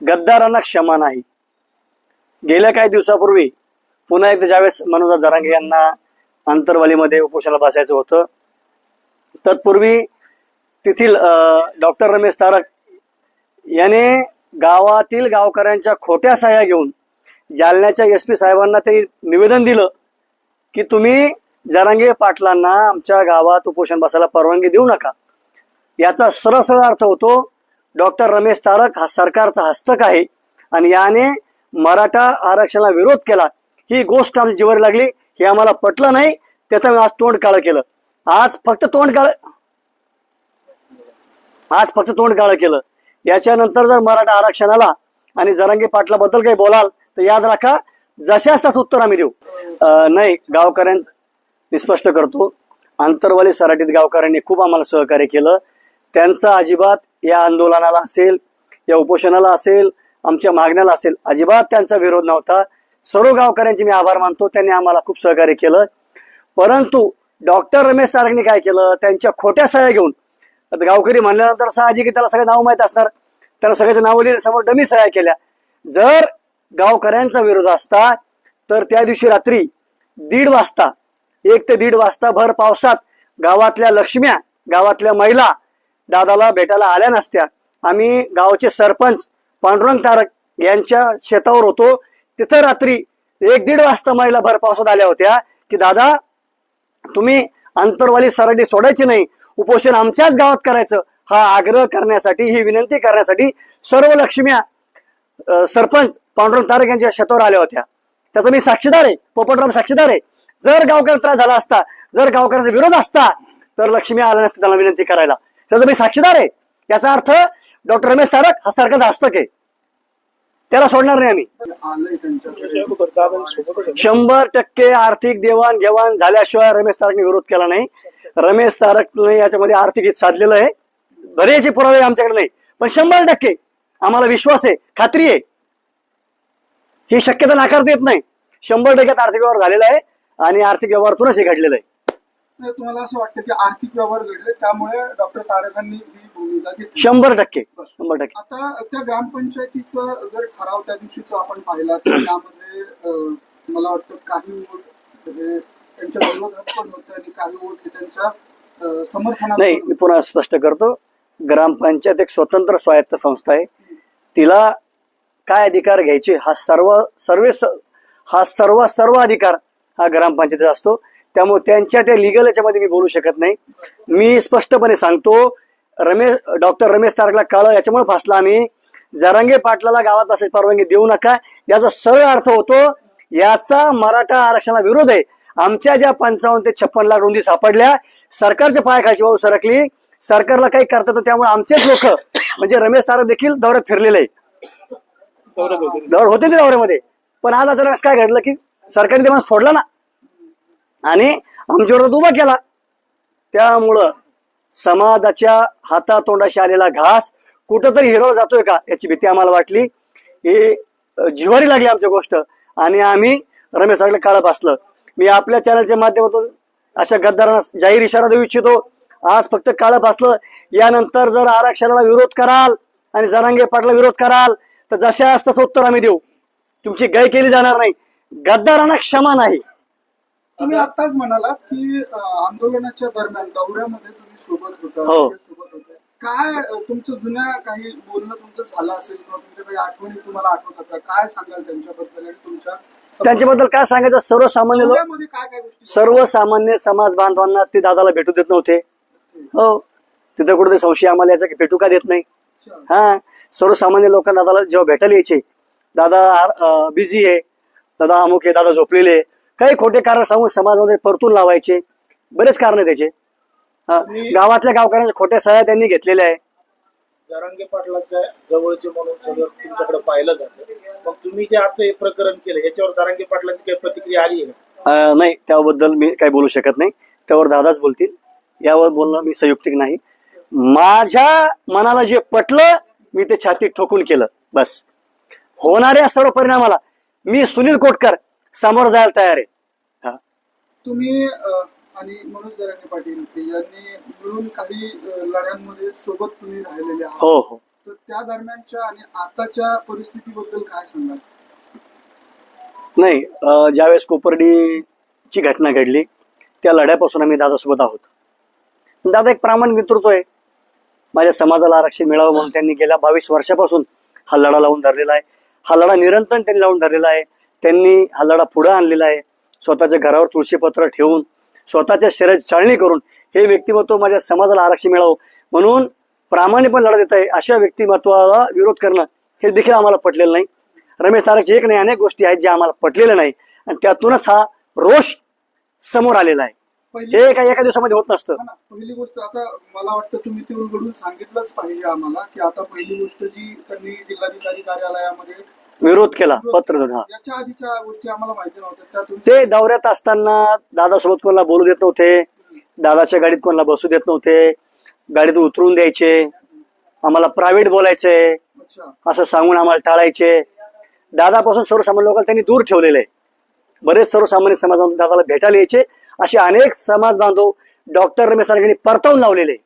गद्दारांना क्षमा नाही. गेल्या काही दिवसापूर्वी पुन्हा एकदा ज्यावेळेस मनोज जरांगे यांना आंतरवालीमध्ये उपोषणाला बसायचं होतं तत्पूर्वी तेथील डॉक्टर रमेश तारक याने गावातील गावकऱ्यांच्या खोट्या सह्या घेऊन जालन्याच्या एस पी साहेबांना ते निवेदन दिलं की तुम्ही जरांगे पाटलांना आमच्या गावात उपोषण बसायला परवानगी देऊ नका. याचा सरळ सरळ अर्थ होतो डॉक्टर रमेश तारक हा सरकारचा हस्तक आहे. आणि याने मराठा आरक्षणाला विरोध केला. ही गोष्ट आमच्या जीवारी लागली. हे आम्हाला पटलं नाही. त्याचं आज तोंड काळं केलं. आज फक्त तोंड काळ आज फक्त तोंड काळं केलं. याच्यानंतर जर मराठा आरक्षणाला आणि जरंगी पाटलाबद्दल काही बोलाल तर याद राखा जशाच त्याच उत्तर आम्ही देऊ. नाही गावकऱ्यांचं मी स्पष्ट करतो. आंतरवाली सराटीत गावकऱ्यांनी खूप आम्हाला सहकार्य केलं. त्यांचा अजिबात या आंदोलनाला असेल या उपोषणाला असेल आमच्या मागण्याला असेल अजिबात त्यांचा विरोध नव्हता. सर्व गावकऱ्यांचे मी आभार मानतो. त्यांनी आम्हाला खूप सहकार्य केलं. परंतु डॉक्टर रमेश तारकने काय केलं? त्यांच्या खोट्या सह्या घेऊन. गावकरी म्हणल्यानंतर साहजिक त्याला सगळे नाव माहीत असणार. त्याला सगळ्याचं नाव लिहिले समोर डमी सह्या केल्या. जर गावकऱ्यांचा विरोध असता तर त्या दिवशी रात्री दीड वाजता एक ते दीड वाजता भर पावसात गावातल्या लक्ष्म्या गावातल्या महिला दादाला भेटायला आल्या नसत्या. आम्ही गावचे सरपंच पांडुरंग तारक यांच्या शेतावर होतो. तिथं रात्री एक दीड वाजता महिला भर पावसात आल्या होत्या की दादा तुम्ही आंतरवाली सरडी सोडायची नाही. उपोषण आमच्याच गावात करायचं. हा आग्रह करण्यासाठी ही विनंती करण्यासाठी सर्व लक्ष्म्या सरपंच पांडुरंग तारक यांच्या शेतावर आल्या होत्या. त्याचा मी साक्षीदार आहे. पोपटराम साक्षीदार आहे. जर गावकऱ्यांना त्रास झाला असता जर गावकऱ्यांचा विरोध असता तर लक्ष्मी आल्या नसते त्यांना विनंती करायला. त्याचा मी साक्षीदार आहे. याचा अर्थ डॉक्टर रमेश तारक हा सारखं हस्तक आहे. त्याला सोडणार नाही आम्ही. शंभर टक्के आर्थिक देवाण घेवाण झाल्याशिवाय रमेश तारकने विरोध केला नाही. रमेश तारकने याच्यामध्ये आर्थिक हित साधलेलं आहे. बरेचसे पुरावे आमच्याकडे नाही. पण शंभर टक्के आम्हाला विश्वास आहे खात्री आहे. ही शक्यता नाकारता येत नाही. शंभर टक्क्यात आर्थिक व्यवहार झालेला आहे आणि आर्थिक व्यवहारातूनच हे घडलेलं आहे. तुम्हाला असं वाटतं की आर्थिक व्यवहार घडले त्यामुळे डॉक्टर तारकांनी ही भूमिका घेतली. शंभर टक्के शंभर टक्के. आता त्या ग्रामपंचायतीचं जर ठराव त्या दिवशीचा आपण पाहिला तर त्यामध्ये मला वाटतं काही वोट हे त्यांच्या विरोधात पण होते आणि काही वोट हे त्यांच्या अं, समर्थनात नाही मी पुन्हा स्पष्ट करतो. ग्रामपंचायत एक स्वतंत्र स्वायत्त संस्था आहे. तिला काय अधिकार घ्यायचे हा सर्व सर्व हा सर्व सर्व अधिकार हा ग्रामपंचायतीचा असतो. त्यामुळे त्यांच्या त्या लिगल याच्यामध्ये मी बोलू शकत नाही. मी स्पष्टपणे सांगतो रमेश डॉक्टर रमेश तारकला काळ याच्यामुळे फासला आम्ही. जरांगे पाटलाला गावात बसायची परवानगी देऊ नका. याचा सरळ अर्थ होतो याचा मराठा आरक्षणाला विरोध आहे. आमच्या ज्या पंचावन्न ते छप्पन लाख रुंदी सापडल्या सरकारच्या पायाखालची वाहू सरकली. सरकारला काही करता येतं त्यामुळे आमचेच लोक म्हणजे रमेश तारक देखील दौऱ्यात फिरलेले दौर होते. ते दौऱ्यामध्ये. पण आज अचानक असं काय घडलं की सरकारने ते माणूस फोडला ना. आणि आमच्यावर उभा केला. त्यामुळं समाजाच्या हातातोंडाशी आलेला घास कुठंतरी हिरवला जातोय का याची भीती आम्हाला वाटली. हे जिवारी लागली आमची गोष्ट आणि आम्ही रमेश सगळं काळं बसलं. मी आपल्या चॅनलच्या माध्यमातून अशा गद्दारांना जाहीर इशारा देऊ इच्छितो. आज फक्त काळं बसलं. यानंतर जर आरक्षणाला विरोध कराल आणि जरांगे पाटला विरोध कराल तर जशास तसं उत्तर आम्ही देऊ. तुमची गय केली जाणार नाही. गद्दारांना क्षमा नाही. तुम्ही आताच म्हणालात की आंदोलनाच्या दरम्यान दौऱ्यामध्ये तुम्ही सोबत होता हो. सोबत होते. काय तुमचं जुन्या काही बोलणं तुमचं झालं असेल किंवा तुमच्या काही आठवणी तुम्हाला आठवतात का? काय सांगाल त्यांच्याबद्दल आणि तुमच्या त्यांच्याबद्दल काय सांगायचं? सर्वसामान्य लोक सर्वसामान्य समाज बांधवांना ते दादाला भेटू देत नव्हते. हो. तिथं कुठे संशय आम्हाला याचा भेटू का देत नाही. हा. सर्वसामान्य लोकांना दादाला जेव्हा भेटायला यायचे दादा बिझी आहे. दादा अमुक आहे दादा झोपलेले. काही खोटे कारण सांगून समाजामध्ये परतून लावायचे. बरेच कारण त्याचे. गावातल्या गावकऱ्यांच्या खोट्या सह्या त्यांनी घेतलेल्या आहे. जरांगे पाटलांच्या जवळचे म्हणून सगळं तुमच्याकडे पाहिलं जातं. मग तुम्ही जे आजचं हे प्रकरण केलं याच्यावर जरांगे पाटलांची काही प्रतिक्रिया आली आहे नाही त्याबद्दल मी काही बोलू शकत नाही. त्यावर दादाच बोलतील. यावर बोलणं मी संयुक्तिक नाही. माझ्या मनाला जे पटलं मी ते छातीत ठोकून केलं. बस. होणाऱ्या सर्व परिणामाला मी सुनील कोटकर समोर जायला तयार आहे हा. तुम्ही आणि मनोज जरांगे पाटील यांनी मिळून काही लढ्यांमध्ये सोबत तुम्ही राहिलेले आहात. हो हो. तर त्या दरम्यानच्या आणि आताच्या परिस्थितीबद्दल काय सांगाल? नाही ज्यावेळेस कोपर्डीची घटना घडली त्या लढ्यापासून आम्ही दादासोबत आहोत. दादा एक प्रामाणिक नेतृत्व आहे माझ्या समाजाला आरक्षण मिळावं म्हणून त्यांनी गेल्या बावीस वर्षापासून हा लढा लावून धरलेला आहे. हा लढा निरंतर त्यांनी लावून धरलेला आहे. त्यांनी हा लढा पुढे आणलेला आहे. स्वतःच्या घरावर तुळशीपत्र ठेवून स्वतःच्या शरीराची चाळणी करून हे व्यक्तिमत्व माझ्या समाजाला आरक्षण मिळावं म्हणून प्रामाणिकपणे लढा देत आहे. अशा व्यक्तिमत्वाला विरोध करणं हे देखील आम्हाला पटलेलं नाही. रमेश तारकचे एक नाही अनेक गोष्टी आहेत ज्या आम्हाला पटलेल्या नाही. आणि त्यातूनच हा रोष समोर आलेला आहे. हे काही एका दिवसामध्ये होत नसतं. पहिली गोष्ट आता मला वाटतं तुम्ही ते उलगडून सांगितलंच पाहिजे आम्हाला की आता पहिली गोष्ट जी त्यांनी जिल्हाधिकारी कार्यालयामध्ये विरोध केला पत्र हा याच्या आधीच्या गोष्टी आम्हाला माहिती नव्हत्या त्या तुमच्या ते दौऱ्यात असताना दादासोबत कोणाला बोलू देत नव्हते दादाच्या गाडीत कोणाला बसू देत नव्हते गाडीत उतरून द्यायचे आम्हाला प्रायव्हेट बोलायचे अच्छा. असं सांगून आम्हाला टाळायचे. दादापासून सर्वसामान्य लोकांना त्यांनी दूर ठेवलेले. बरेच सर्वसामान्य समाजातून दादाला भेटायला यायचे. असे अनेक समाज बांधव डॉक्टर रमेश परतावून लावलेले.